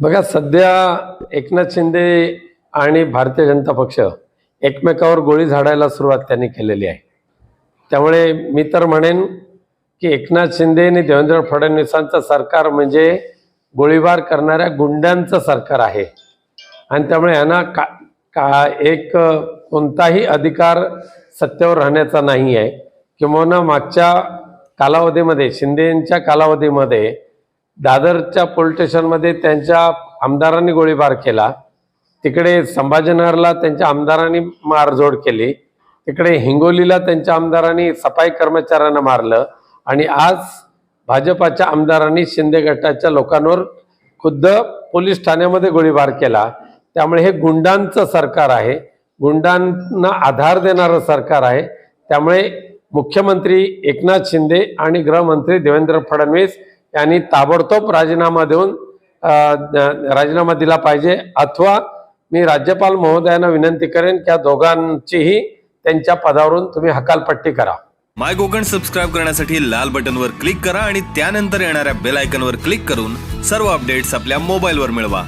बघा सध्या एकनाथ शिंदे आणि भारतीय जनता पक्ष एकमेकावर गोळी झाडायला सुरुवात त्यांनी केलेली आहे. त्यामुळे मी तर म्हणेन की एकनाथ शिंदे आणि देवेंद्र फडणवीसांचं सरकार म्हणजे गोळीबार करणाऱ्या गुंड्यांचं सरकार आहे. आणि त्यामुळे यांना का का एक कोणताही अधिकार सत्तेवर राहण्याचा नाही आहे. किंवा मागच्या कालावधीमध्ये शिंदेच्या कालावधीमध्ये दादरच्या पोलीस स्टेशनमध्ये त्यांच्या आमदारांनी गोळीबार केला. तिकडे संभाजीनगरला त्यांच्या आमदारांनी मारझोड केली. तिकडे हिंगोलीला त्यांच्या आमदारांनी सफाई कर्मचाऱ्यांना मारलं. आणि आज भाजपाच्या आमदारांनी शिंदे गटाच्या लोकांवर खुद्द पोलीस ठाण्यामध्ये गोळीबार केला. त्यामुळे हे गुंडांचं सरकार आहे. गुंडांना आधार देणारं सरकार आहे. त्यामुळे मुख्यमंत्री एकनाथ शिंदे आणि गृहमंत्री देवेंद्र फडणवीस यांनी ताबडतोब राजीनामा देऊन राजीनामा दिला पाहिजे. अथवा मी राज्यपाल महोदयांना विनंती करेन की या दोघांचीही त्यांच्या पदावरून तुम्ही हकालपट्टी करा. माय कोकण सबस्क्राईब करण्यासाठी लाल बटनवर क्लिक करा आणि त्यानंतर येणाऱ्या बेल आयकनवर क्लिक करून सर्व अपडेट्स आपल्या मोबाईलवर मिळवा.